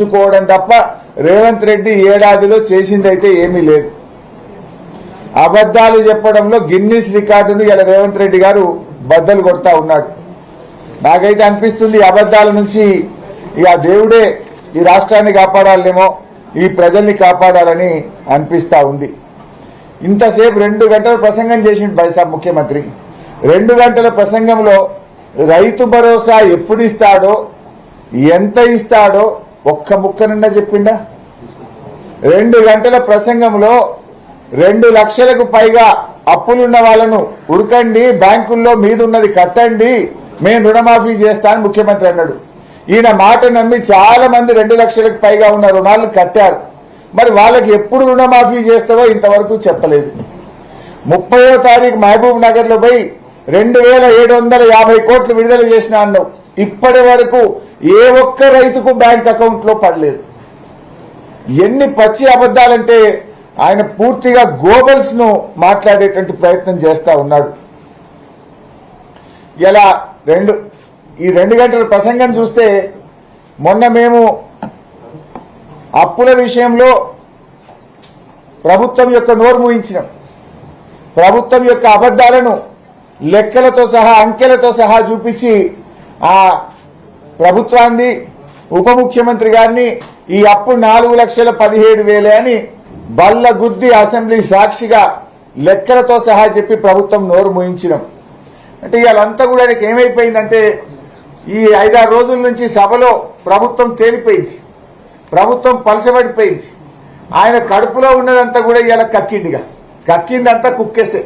చూసుకోవడం తప్ప రేవంత్ రెడ్డి ఏడాదిలో చేసిందైతే ఏమీ లేదు. అబద్ధాలు చెప్పడంలో గిన్నిస్ రికార్డును ఇలా రేవంత్ రెడ్డి గారు బద్దలు కొడతా ఉన్నాడు. నాకైతే అనిపిస్తుంది అబద్దాల అబద్ధాల నుంచి ఇక దేవుడే ఈ రాష్ట్రాన్ని కాపాడాలేమో ఈ ప్రజల్ని కాపాడాలని అనిపిస్తా ఉంది. ఇంతసేపు రెండు గంటల ప్రసంగం చేసిండు బైసాబ్ ముఖ్యమంత్రి. రెండు గంటల ప్రసంగంలో రైతు భరోసా ఎప్పుడు ఇస్తాడో ఎంత ఇస్తాడో ఒక్క ముక్క నిండా చెప్పిండా? రెండు గంటల ప్రసంగంలో రెండు లక్షలకు పైగా అప్పులున్న వాళ్ళను ఉరకండి బ్యాంకుల్లో మీదున్నది కట్టండి మేము రుణమాఫీ చేస్తా అని ముఖ్యమంత్రి అన్నాడు. ఈయన మాట నమ్మి చాలా మంది రెండు లక్షలకు పైగా ఉన్న రుణాలు కట్టారు. మరి వాళ్ళకి ఎప్పుడు రుణమాఫీ చేస్తావో ఇంతవరకు చెప్పలేదు. ముప్పయో తారీఖు మహబూబ్ నగర్లో పోయి రెండు వేల ఏడు వందల యాభై కోట్లు విడుదల చేసిన అన్నావు ఇప్పటి వరకు ఏ ఒక్క రైతుకు బ్యాంక్ అకౌంట్లో పడలేదు. ఎన్ని పచ్చి అబద్ధాలంటే ఆయన పూర్తిగా గోబల్స్ను మాట్లాడేటువంటి ప్రయత్నం చేస్తా ఉన్నాడు. ఇలా రెండు ఈ రెండు గంటల ప్రసంగం చూస్తే మొన్న మేము అప్పుల విషయంలో ప్రభుత్వం యొక్క నోరు మూయించినాం. ప్రభుత్వం యొక్క అబద్ధాలను లెక్కలతో సహా అంకెలతో సహా చూపించి ఆ ప్రభుత్వాన్ని ఉప ముఖ్యమంత్రి గారిని ఈ అప్పు నాలుగు లక్షల పదిహేడు వేలే అని బల్లగుద్ది అసెంబ్లీ సాక్షిగా లెక్కలతో సహా చెప్పి ప్రభుత్వం నోరు మూయించినాం. అంటే ఇవాళంతా కూడా ఆయనకి ఏమైపోయిందంటే ఈ ఐదారు రోజుల నుంచి సభలో ప్రభుత్వం తేలిపోయింది. ప్రభుత్వం పలసబడిపోయింది ఆయన కడుపులో ఉన్నదంతా కూడా ఇవాళ కక్కిందిగా. కక్కిందంతా కుక్కేసే.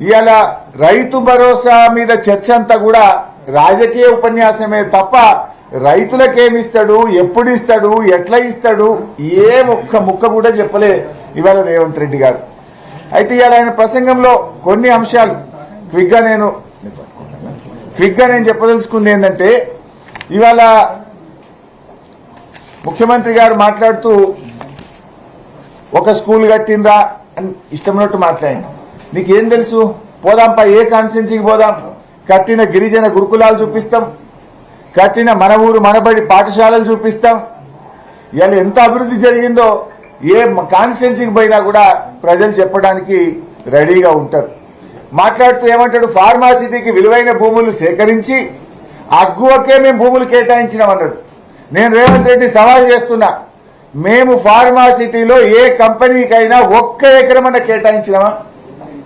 ఇవాళ రైతు భరోసా మీద చర్చ అంతా కూడా రాజకీయ ఉపన్యాసమే తప్ప రైతులకేమిస్తాడు ఎప్పుడు ఇస్తాడు ఎట్లా ఇస్తాడు ఏ ఒక్క ముక్క కూడా చెప్పలే ఇవాళ రేవంత్ రెడ్డి గారు. అయితే ఇవాళ ఆయన ప్రసంగంలో కొన్ని అంశాలు క్విక్గా నేను క్విక్గా నేను చెప్పదలుచుకుంది ఏంటంటే ఇవాళ ముఖ్యమంత్రి గారు మాట్లాడుతూ ఒక స్కూల్ కట్టిందా అని ఇష్టమైనట్టు మాట్లాడండి. నీకేం తెలుసు? పోదాంపా ఏ కాన్స్టెన్సీకి పోదాం? కట్టిన గిరిజన గురుకులాలు చూపిస్తాం. కట్టిన మన ఊరు మనబడి పాఠశాలలు చూపిస్తాం. ఇవాళ ఎంత అభివృద్ధి జరిగిందో ఏ కాన్స్టిట్యున్సీకి పోయినా కూడా ప్రజలు చెప్పడానికి రెడీగా ఉంటారు. మాట్లాడుతూ ఏమంటాడు? ఫార్మాసిటీకి విలువైన భూములు సేకరించి అగ్గువకే మేము భూములు కేటాయించినామన్నాడు నేను రేవంత్ రెడ్డి సవాల్ చేస్తున్నా. మేము ఫార్మాసిటీలో ఏ కంపెనీకైనా ఒక్క ఎకరమన్నా కేటాయించినామా?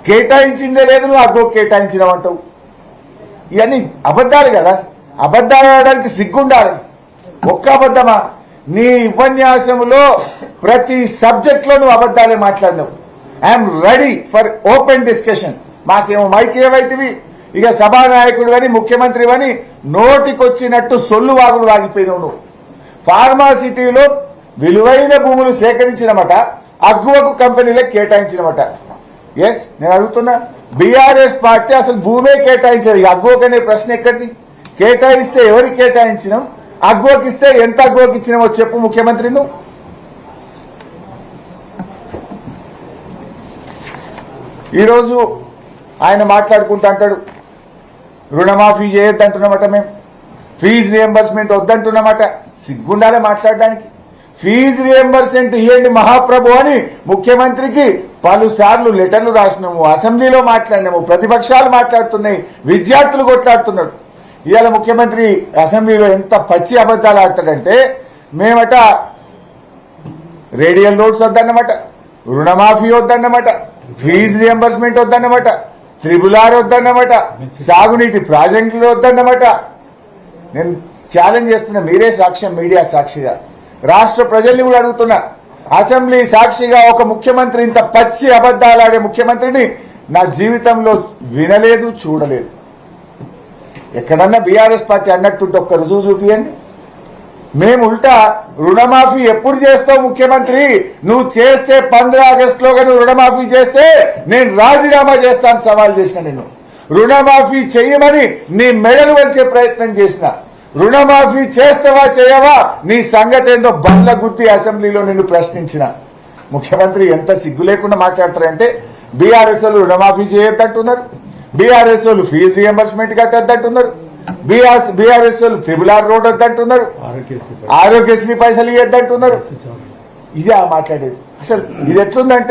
కేటాయించిందే లేదు నువ్వు అగ్గో కేటాయించినావంటావు ఇవన్నీ అబద్ధాలు కదా. అబద్ధాలు ఆడడానికి సిగ్గుండాలి. ఒక్క అబద్ధమా? నీ ఉపన్యాసంలో ప్రతి సబ్జెక్ట్లో నువ్వు అబద్ధాలే మాట్లాడినావు. I'm ready for open discussion మాకేమో మైక్ ఏవైతివి? ఇక సభానాయకుడు అని ముఖ్యమంత్రి అని నోటికొచ్చినట్టు సొల్లు వాగుడు వాగిపోయినావు నువ్వు. ఫార్మాసిటీలో విలువైన భూములు సేకరించినమట అగ్గువకు కంపెనీలకు కేటాయించినమట. ఎస్ నేను అడుగుతున్నా బీఆర్ఎస్ పార్టీ అసలు భూమే కేటాయించదు ఈ అనే ప్రశ్న ఎక్కడిది? కేటాయిస్తే ఎవరికి కేటాయించినాం? అగ్గువకి ఇస్తే ఎంత అగ్గోకి ఇచ్చినామో చెప్పు ముఖ్యమంత్రి నువ్వు. ఈరోజు ఆయన మాట్లాడుకుంటా అంటాడు రుణమాఫీ చేయొద్దంటున్నామట మేము ఫీజు రియంబర్స్మెంట్ వద్దంటున్నామట. సిగ్గుండాలే మాట్లాడడానికి. ఫీజు రియంబర్స్మెంట్ ఇవ్వండి మహాప్రభు అని ముఖ్యమంత్రికి పలుసార్లు లెటర్లు రాసినాము. అసెంబ్లీలో మాట్లాడినాము. ప్రతిపక్షాలు మాట్లాడుతున్నాయి. విద్యార్థులు కొట్లాడుతున్నారు. ఇవాళ ముఖ్యమంత్రి అసెంబ్లీలో ఎంత పచ్చి అబద్ధాలు ఆడతాడంటే మేమట రేడియల్ రోడ్స్ వద్దన్నమాట రుణమాఫీ వద్దన్నమాట ఫీజు రియంబర్స్మెంట్ వద్దన్నమాట త్రిబుల్ ఆర్ వద్దన్నమాట సాగునీటి ప్రాజెక్టులు వద్దన్నమాట. నేను ఛాలెంజ్ చేస్తున్నా మీరే సాక్ష్యం మీడియా సాక్షిగా. రాష్ట్ర ప్రజల్ని కూడా అడుగుతున్నా. అసెంబ్లీ సాక్షిగా ఒక ముఖ్యమంత్రి ఇంత పచ్చి అబద్ధాలాడే ముఖ్యమంత్రిని నా జీవితంలో వినలేదు చూడలేదు. ఎక్కడన్నా బీఆర్ఎస్ పార్టీ అన్నట్టుంటే ఒక్క రుజువు చూపియండి. మేము ఉల్టా రుణమాఫీ ఎప్పుడు చేస్తావు ముఖ్యమంత్రి? నువ్వు చేస్తే పంద్ర ఆగస్ట్లో నువ్వు రుణమాఫీ చేస్తే నేను రాజీనామా చేస్తాను సవాల్ చేసిన నేను రుణమాఫీ చేయమని నీ మెడలు వంచే ప్రయత్నం చేసిన. రుణమాఫీ చేస్తావా చేయవా? నీ సంగతి ఏందో బండ్ల గుత్తి అసెంబ్లీలో నిన్ను ప్రశ్నించిన. ముఖ్యమంత్రి ఎంత సిగ్గు లేకుండా మాట్లాడతారంటే బీఆర్ఎస్ వాళ్ళు రుణమాఫీ చేయొద్దంటున్నారు. బీఆర్ఎస్ వాళ్ళు ఫీజు రియంబర్స్మెంట్ కట్టద్దంటున్నారు. బీఆర్ బీఆర్ఎస్ వాళ్ళు త్రిబుల్ ఆర్ రోడ్ వద్దంటున్నారు. ఆరోగ్యశ్రీ పైసలు. ఇవ్వద్దంటున్నారు ఇదే ఆ మాట్లాడేది. అసలు ఇది ఎట్లుందంటే